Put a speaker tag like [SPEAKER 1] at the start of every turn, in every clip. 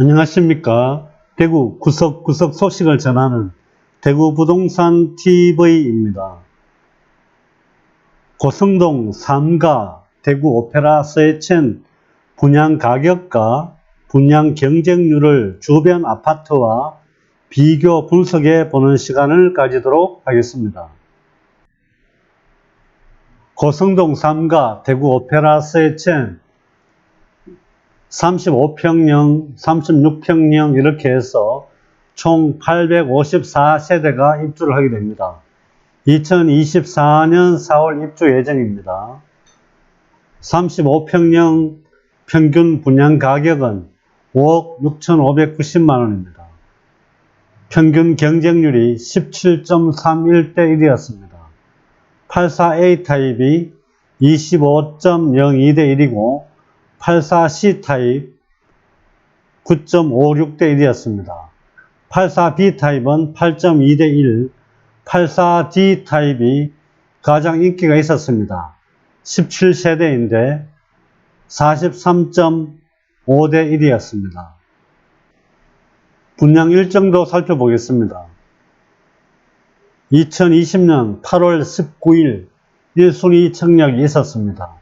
[SPEAKER 1] 안녕하십니까. 대구 구석구석 소식을 전하는 대구 부동산 TV입니다. 고성동 3가 대구 오페라 서해첸 분양 가격과 분양 경쟁률을 주변 아파트와 비교 분석해 보는 시간을 가지도록 하겠습니다. 고성동 3가 대구 오페라 서해첸 35평형, 36평형 이렇게 해서 총 854세대가 입주를 하게 됩니다. 2024년 4월 입주 예정입니다. 35평형 평균 분양 가격은 5억 6,590만 원입니다. 평균 경쟁률이 17.31대 1이었습니다. 84A 타입이 25.02대 1이고 84C 타입 9.56대 1이었습니다. 84B 타입은 8.2대 1, 84D 타입이 가장 인기가 있었습니다. 17세대인데 43.5대 1이었습니다. 분양 일정도 살펴보겠습니다. 2020년 8월 19일 1순위 청약이 있었습니다.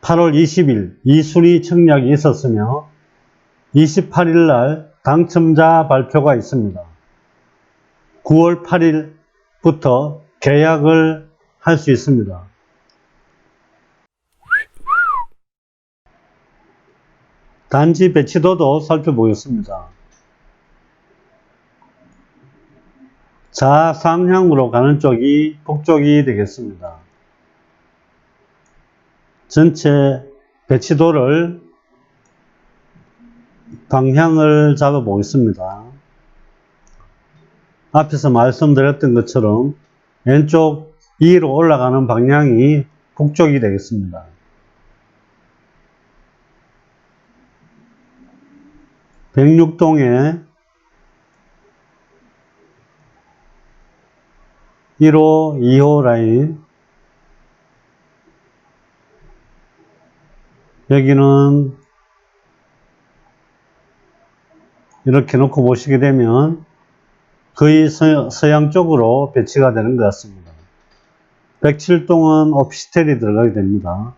[SPEAKER 1] 8월 20일 2순위 청약이 있었으며 28일 날 당첨자 발표가 있습니다. 9월 8일부터 계약을 할 수 있습니다. 단지 배치도도 살펴보겠습니다. 좌상향으로 가는 쪽이 북쪽이 되겠습니다. 전체 배치도를 방향을 잡아 보겠습니다. 앞에서 말씀드렸던 것처럼 왼쪽 위로 올라가는 방향이 북쪽이 되겠습니다. 백육동에 1호, 2호 라인 여기는 이렇게 놓고 보시게 되면 거의 서, 서양 쪽으로 배치가 되는 것 같습니다. 107동은 오피스텔이 들어가게 됩니다.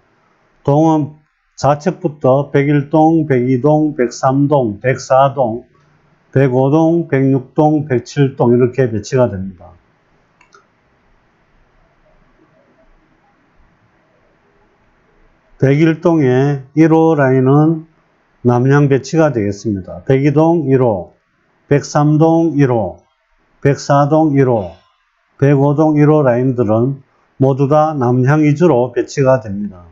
[SPEAKER 1] 동은 좌측부터 101동, 102동, 103동, 104동, 105동, 106동, 107동 이렇게 배치가 됩니다. 백일동의 1호 라인은 남양 배치가 되겠습니다. 백이동 1호, 103동 1호, 104동 1호, 105동 1호 라인들은 모두 다 남향 위주로 배치가 됩니다.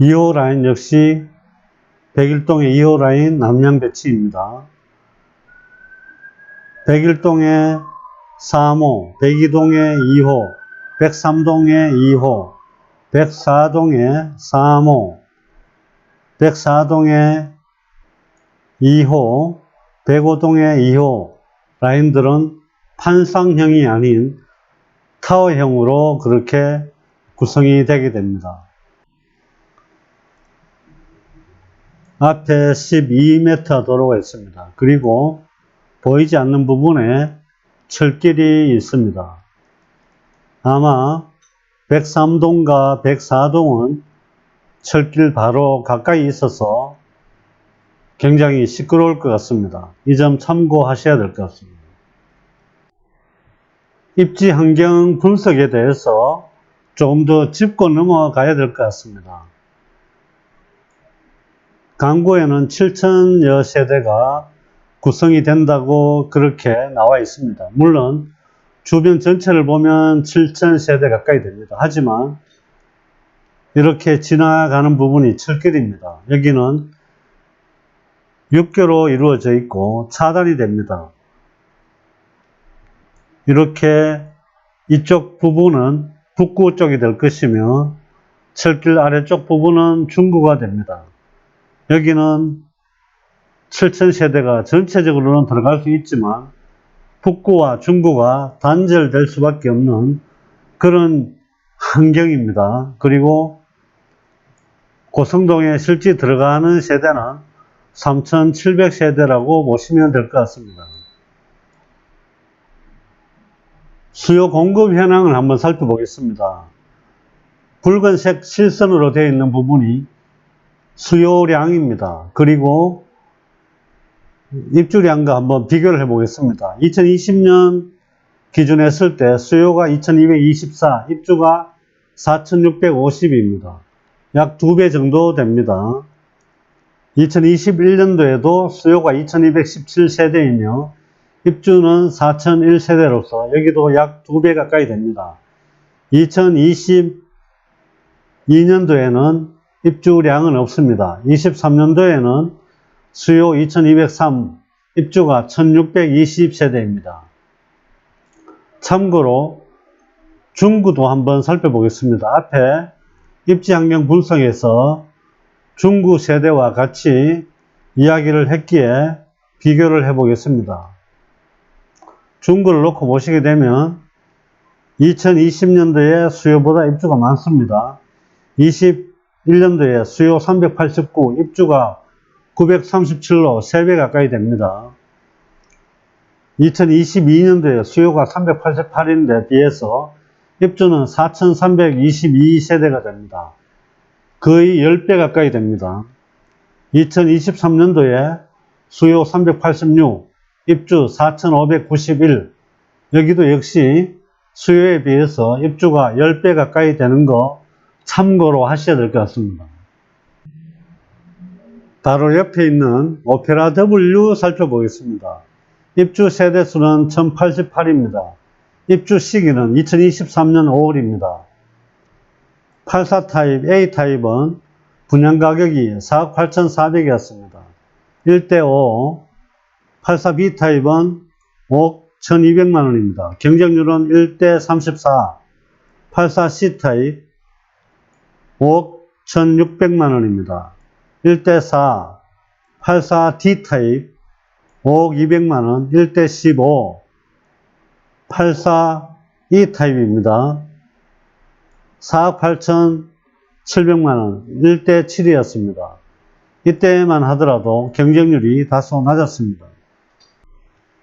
[SPEAKER 1] 2호 라인 역시 백일동의 2호 라인 남양 배치입니다. 백일동의 3호, 백이동의 2호, 103동의 2호, 104동의 3호, 104동의 2호, 105동의 2호 라인들은 판상형이 아닌 타워형으로 그렇게 구성이 되게 됩니다. 앞에 12m 도로가 있습니다. 그리고 보이지 않는 부분에 철길이 있습니다. 아마 103동과 104동은 철길 바로 가까이 있어서 굉장히 시끄러울 것 같습니다. 이 점 참고하셔야 될 것 같습니다. 입지 환경 분석에 대해서 조금 더 짚고 넘어가야 될 것 같습니다. 강구에는 7천여 세대가 구성이 된다고 그렇게 나와 있습니다. 물론 주변 전체를 보면 7천 세대 가까이 됩니다. 하지만 이렇게 지나가는 부분이 철길입니다. 여기는 육교로 이루어져 있고 차단이 됩니다. 이렇게 이쪽 부분은 북구 쪽이 될 것이며 철길 아래쪽 부분은 중구가 됩니다. 여기는 7천 세대가 전체적으로는 들어갈 수 있지만 북구와 중구가 단절될 수밖에 없는 그런 환경입니다. 그리고 고성동에 실제 들어가는 세대는 3,700세대라고 보시면 될 것 같습니다. 수요 공급 현황을 한번 살펴보겠습니다. 붉은색 실선으로 되어 있는 부분이 수요량입니다. 그리고 입주량과 한번 비교를 해 보겠습니다. 2020년 기준에 했을 때 수요가 2224, 입주가 4650입니다. 약 두 배 정도 됩니다. 2021년도에도 수요가 2217세대이며 입주는 4001세대로서 여기도 약 두 배 가까이 됩니다. 2022년도에는 입주량은 없습니다. 23년도에는 수요 2203, 입주가 1620세대입니다. 참고로 중구도 한번 살펴보겠습니다. 앞에 입지 환경 분석에서 중구 세대와 같이 이야기를 했기에 비교를 해 보겠습니다. 중구를 놓고 보시게 되면 2020년도에 수요보다 입주가 많습니다. 21년도에 수요 389, 입주가 937로 3배 가까이 됩니다. 2022년도에 수요가 388인데 비해서 입주는 4,322세대가 됩니다. 거의 10배 가까이 됩니다. 2023년도에 수요 386, 입주 4,591, 여기도 역시 수요에 비해서 입주가 10배 가까이 되는 거 참고로 하셔야 될 것 같습니다. 바로 옆에 있는 오페라 W 살펴보겠습니다. 입주 세대수는 1088입니다. 입주 시기는 2023년 5월입니다. 84 타입 A 타입은 분양 가격이 4억 8,400이었습니다. 1대5 84B 타입은 5억 1,200만 원입니다. 경쟁률은 1대 34 84C 타입 5억 1,600만 원입니다. 1대 4 84D 타입 5억 200만 원 1대 15 84E 타입입니다. 4억 8,700만 원 1대 7이었습니다. 이때만 하더라도 경쟁률이 다소 낮았습니다.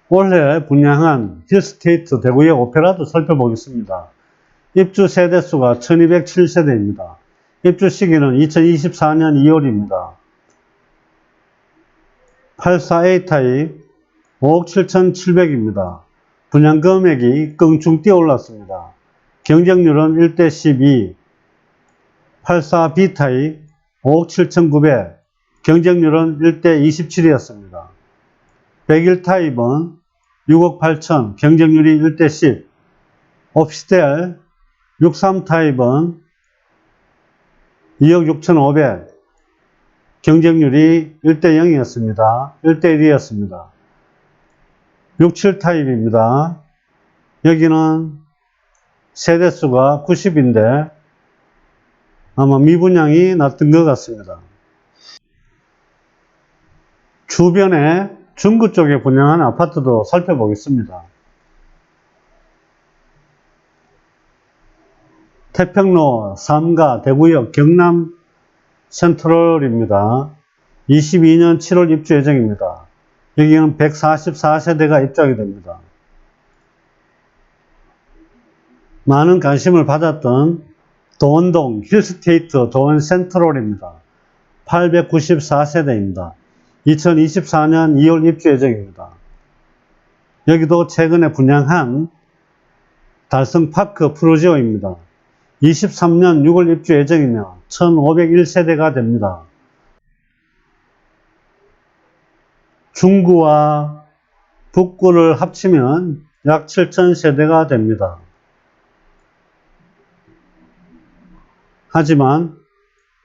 [SPEAKER 1] 올해 분양한 힐스테이트 대구역 오페라도 살펴보겠습니다. 입주 세대수가 1207세대입니다. 입주 시기는 2024년 2월입니다. 84A 타입 5억 7,700입니다. 분양 금액이 껑충 뛰어 올랐습니다. 경쟁률은 1대 12. 84B 타입 5억 7,900. 경쟁률은 1대 27이었습니다. 101 타입은 6억 8천, 경쟁률이 1대 10. 옵시델 63 타입은 2억 6,500. 경쟁률이 1대 0이었습니다. 1대 1이었습니다. 67 타입입니다. 여기는 세대수가 90인데 아마 미분양이 났던 것 같습니다. 주변에 중구 쪽에 분양한 아파트도 살펴보겠습니다. 태평로 3가 대구역 경남 센트럴입니다. 22년 7월 입주 예정입니다. 여기는 144세대가 입주하게 됩니다. 많은 관심을 받았던 도원동 힐스테이트 도원 센트럴입니다. 894세대입니다. 2024년 2월 입주 예정입니다. 여기도 최근에 분양한 달성파크 프로지오입니다. 23년 6월 입주 예정이며 1501세대가 됩니다. 중구와 북구를 합치면 약 7000세대가 됩니다. 하지만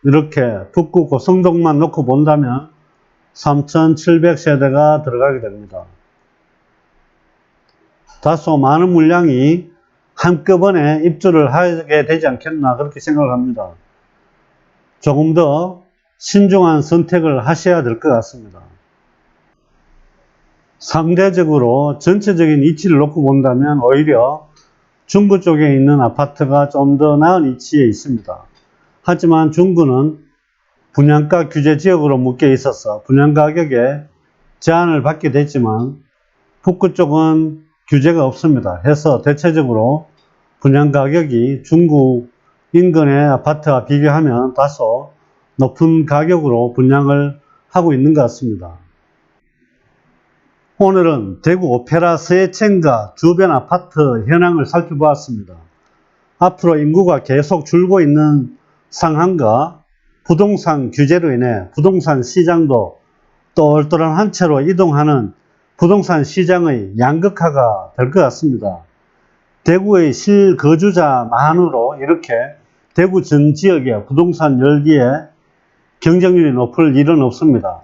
[SPEAKER 1] 이렇게 북구 고성동만 놓고 본다면 3700세대가 들어가게 됩니다. 다소 많은 물량이 한꺼번에 입주를 하게 되지 않겠나 그렇게 생각을 합니다. 조금 더 신중한 선택을 하셔야 될 것 같습니다. 상대적으로 전체적인 위치를 놓고 본다면 오히려 중구 쪽에 있는 아파트가 좀 더 나은 위치에 있습니다. 하지만 중구는 분양가 규제 지역으로 묶여 있어서 분양 가격에 제한을 받게 됐지만 북구 쪽은 규제가 없습니다. 해서 대체적으로 분양 가격이 중구 인근의 아파트와 비교하면 다소 높은 가격으로 분양을 하고 있는 것 같습니다. 오늘은 대구 오페라 서해천가 주변 아파트 현황을 살펴보았습니다. 앞으로 인구가 계속 줄고 있는 상황과 부동산 규제로 인해 부동산 시장도 똘똘한 채로 이동하는 부동산 시장의 양극화가 될 것 같습니다. 대구의 실거주자만으로 이렇게 대구 전 지역의 부동산 열기에 경쟁률이 높을 일은 없습니다.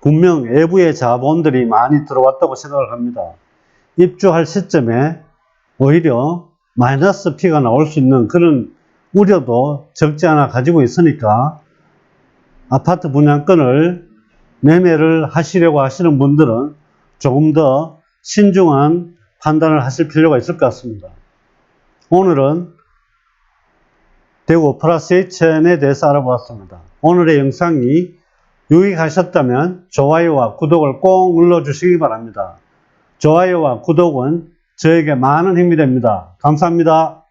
[SPEAKER 1] 분명 외부의 자본들이 많이 들어왔다고 생각을 합니다. 입주할 시점에 오히려 마이너스 피가 나올 수 있는 그런 우려도 적지 않아 가지고 있으니까 아파트 분양권을 매매를 하시려고 하시는 분들은 조금 더 신중한 판단을 하실 필요가 있을 것 같습니다. 오늘은 대구 H천에 대해서 알아보았습니다. 오늘의 영상이 유익하셨다면 좋아요와 구독을 꼭 눌러주시기 바랍니다. 좋아요와 구독은 저에게 많은 힘이 됩니다. 감사합니다.